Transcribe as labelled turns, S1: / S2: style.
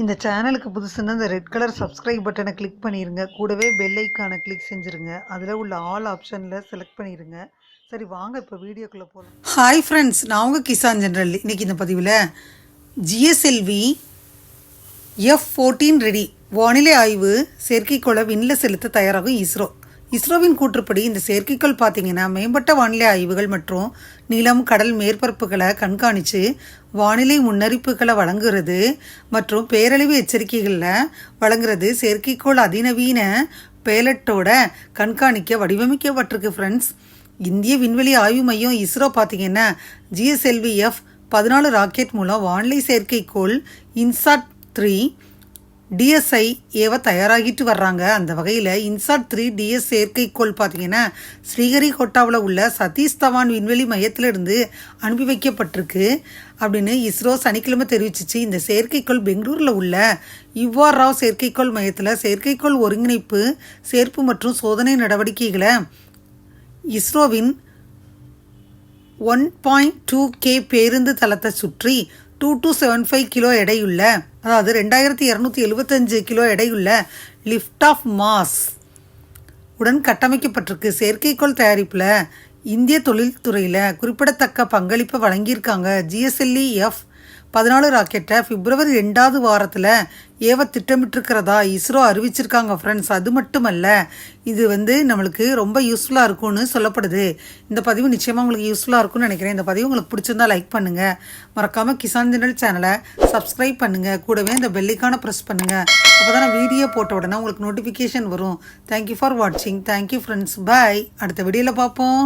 S1: இந்த சேனலுக்கு புதுசுன்னா இந்த ரெட் கலர் சப்ஸ்கிரைப் பட்டனை கிளிக் பண்ணிடுங்க கூடவே பெல் ஐக்கானை கிளிக் செஞ்சுருங்க. அதில் உள்ள ஆல் ஆப்ஷனில் செலக்ட் பண்ணிடுங்க சரி வாங்க இப்போ வீடியோக்குள்ளே போகலாம் ஹாய் ஃப்ரெண்ட்ஸ் நான் உங்கள் கிசான் ஜென்ரல் இன்னைக்கு இந்த பதிவில் ஜிஎஸ்எல்வி எஃப் ஃபோர்டீன் ரெடி வானிலை ஆய்வு செயற்கைக்கோளை விண்ணில் செலுத்த தயாராகும் இஸ்ரோ. இஸ்ரோவின் கூற்றுப்படி இந்த செயற்கைக்கோள் பார்த்தீங்கன்னா மேம்பட்ட வானிலை ஆய்வுகள் மற்றும் நிலம் கடல் மேற்பரப்புகளை கண்காணித்து வானிலை முன்னறிப்புகளை வழங்குறது மற்றும் பேரழிவு எச்சரிக்கைகளில் வழங்குறது செயற்கைக்கோள் அதிநவீன பேலட்டோட கண்காணிக்க வடிவமைக்கப்பட்டிருக்கு ஃப்ரெண்ட்ஸ் இந்திய விண்வெளி ஆய்வு மையம் இஸ்ரோ பார்த்தீங்கன்னா ஜிஎஸ்எல்வி எஃப் பதினாலு ராக்கெட் மூலம் வானிலை செயற்கைக்கோள் இன்சாட் த்ரீ டிஎஸ்ஐ ஏவ தயாராகிட்டு வர்றாங்க. அந்த வகையில் இன்சாட் த்ரீ டிஎஸ் செயற்கைக்கோள் பார்த்தீங்கன்னா ஸ்ரீஹரிகோட்டாவில் உள்ள சதீஷ் தவான் விண்வெளி மையத்திலிருந்து அனுப்பி வைக்கப்பட்டிருக்கு. அப்படின்னு இஸ்ரோ சனிக்கிழமை தெரிவிச்சிச்சு. இந்த செயற்கைக்கோள் பெங்களூரில் உள்ள யுவார் ராவ் செயற்கைக்கோள் மையத்தில் செயற்கைக்கோள் ஒருங்கிணைப்பு சேர்ப்பு மற்றும் சோதனை நடவடிக்கைகளை இஸ்ரோவின் ஒன் பாயிண்ட் டூ கே பேருந்து தளத்தை சுற்றி two two seven five kilo எடையுள்ள அதாவது ரெண்டாயிரத்தி இரநூத்தி எழுபத்தஞ்சு கிலோ எடையுள்ள லிஃப்ட் ஆஃப் மாஸ் உடன் கட்டமைக்கப்பட்டிருக்கு. செயற்கைக்கோள் தயாரிப்பில் இந்திய தொழில்துறையில் குறிப்பிடத்தக்க பங்களிப்பை வழங்கியிருக்காங்க. ஜிஎஸ்எல்இ எஃப் பதினாலு ராக்கெட்டை பிப்ரவரி ரெண்டாவது வாரத்தில் ஏவ திட்டமிட்டிருக்கிறதா இஸ்ரோ அறிவிச்சிருக்காங்க ஃப்ரெண்ட்ஸ் அது மட்டுமல்ல இது வந்து நம்மளுக்கு ரொம்ப யூஸ்ஃபுல்லாக இருக்கும்னு சொல்லப்படுது. இந்த பதிவு நிச்சயமாக உங்களுக்கு யூஸ்ஃபுல்லாக இருக்கும்னு நினைக்கிறேன். இந்த பதிவு உங்களுக்கு பிடிச்சிருந்தா லைக் பண்ணுங்கள் மறக்காமல் கிசான் தினல் சேனலை சப்ஸ்கிரைப் பண்ணுங்கள் கூடவே இந்த பெல்லிக்கான ப்ரெஸ் பண்ணுங்கள் அப்போ தான் வீடியோ போட்ட உடனே உங்களுக்கு நோட்டிஃபிகேஷன் வரும். தேங்க்யூ ஃபார் வாட்சிங் தேங்க்யூ ஃப்ரெண்ட்ஸ் பாய் அடுத்த வீடியோவில் பார்ப்போம்.